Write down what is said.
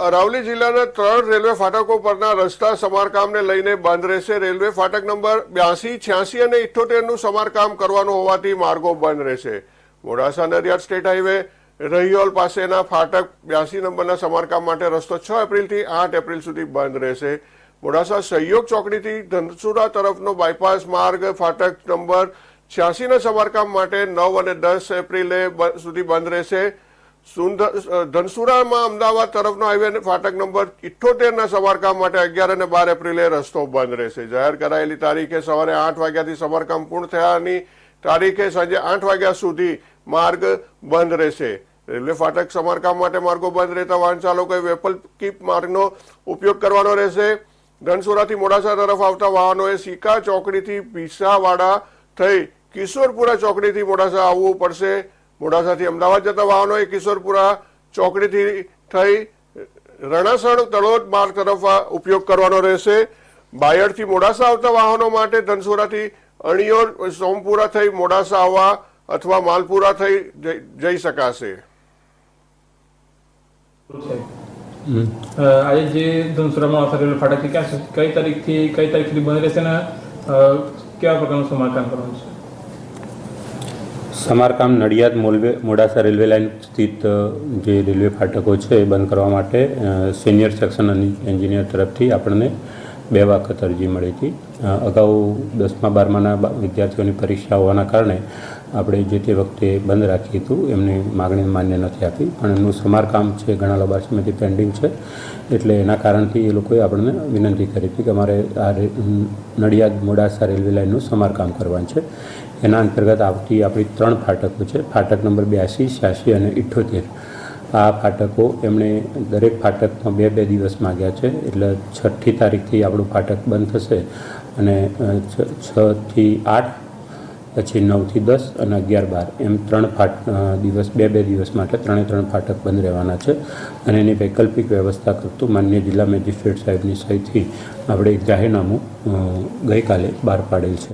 અરાવલી જિલ્લાના ત્રણ રેલવે ફાટકો પરના રસ્તા સમારકામને લઈને બંધ રહેશે રેલવે ફાટક નંબર બ્યાસી, છ્યાસી અને ઇઠ્ઠોતેરનું સમારકામ કરવાનું હોવાથી માર્ગો બંધ રહેશે. મોડાસા નડિયાદ સ્ટેટ હાઈવે રહીઓલ પાસેના ફાટક બ્યાસી નંબરના સમારકામ માટે રસ્તો છ એપ્રિલથી આઠ એપ્રિલ સુધી બંધ રહેશે. મોડાસા સહયોગ ચોકડીથી ધનસુરા તરફનો બાયપાસ માર્ગ ફાટક નંબર છ્યાસીના સમારકામ માટે નવ અને દસ એપ્રિલે સુધી બંધ રહેશે. ધનસુરામાં અમદાવાદ તરફનો હાઈવે ફાટક નંબર ઇઠ્ઠોતેરના સમારકામ માટે અગિયાર અને બાર એપ્રિલે રસ્તો બંધ રહેશે. જાહેર કરાયેલી તારીખે સવારે આઠ વાગ્યાથી સમારકામ પૂર્ણ થયાની તારીખે સાંજે આઠ વાગ્યા સુધી માર્ગ બંધ રહેશે. રેલવે ફાટક સમારકામ માટે માર્ગો બંધ રહેતા વાહન ચાલકોએ કીપ માર્ગનો ઉપયોગ કરવાનો રહેશે. ધનસુરાથી મોડાસા તરફ આવતા વાહનોએ સિકા ચોકડીથી પીસાવાડા થઈ કિશોરપુરા ચોકડીથી મોડાસા આવવું પડશે. મોડાસાથી અમદાવાદ જતા વાહનોએ કિશોરપુરા ચોકડીથી થઈ રણાસણ તળોદ માર્ગ તરફ ઉપયોગ કરવાનો રહેશે. બાયડથી મોડાસા આવતા વાહનો માટે ધનસુરાથી અણિયોર, સોમપુરા થઈ મોડાસા આવવા અથવા માલપુરા થઈ જઈ- શકાશે. આજે જે ધનસુરામાં અસર રેલવે ક્યાં કઈ તારીખથી, કઈ તારીખ સુધી બંધ રહેશે ને કેવા પ્રકારનું સમારકામ કરવાનું છે? સમારકામ નડિયાદ મોલવે મોડાસા રેલવે લાઇન સ્થિત જે રેલવે ફાટકો છે એ બંધ કરવા માટે સિનિયર સેક્શન એન્જિનિયર તરફથી આપણને બે વખત અરજી મળી હતી. અગાઉ દસમા, બારમાના વિદ્યાર્થીઓની પરીક્ષા હોવાના કારણે આપણે જે તે વખતે બંધ રાખી હતું, એમની માગણી માન્ય નથી આપી. પણ એમનું સમારકામ છે, ઘણા લાંબા સમયથી પેન્ડિંગ છે, એટલે એના કારણથી એ લોકોએ આપણને વિનંતી કરી હતી કે અમારે આ નડિયાદ, મોડાસા રેલવે લાઇનનું સમારકામ કરવાનું છે. એના અંતર્ગત આવતી આપણી ત્રણ ફાટકો છે. ફાટક નંબર બ્યાસી, છ્યાસી અને ઇઠ્ઠોતેર આ ફાટકો એમણે દરેક ફાટકમાં બે બે દિવસ માગ્યા છે. એટલે છઠ્ઠી તારીખથી આપણું ફાટક બંધ થશે અને છથી આઠ, પછી નવથી દસ અને અગિયાર બાર. એમ ત્રણ ફાટ દિવસ, બે બે દિવસ માટે ત્રણે ત્રણ ફાટક બંધ રહેવાના છે અને એની વૈકલ્પિક વ્યવસ્થા કરતું માન્ય જિલ્લા મેજિસ્ટ્રેટ સાહેબની સહીથી આપણે એક જાહેરનામું ગઈકાલે બહાર પાડેલ છે.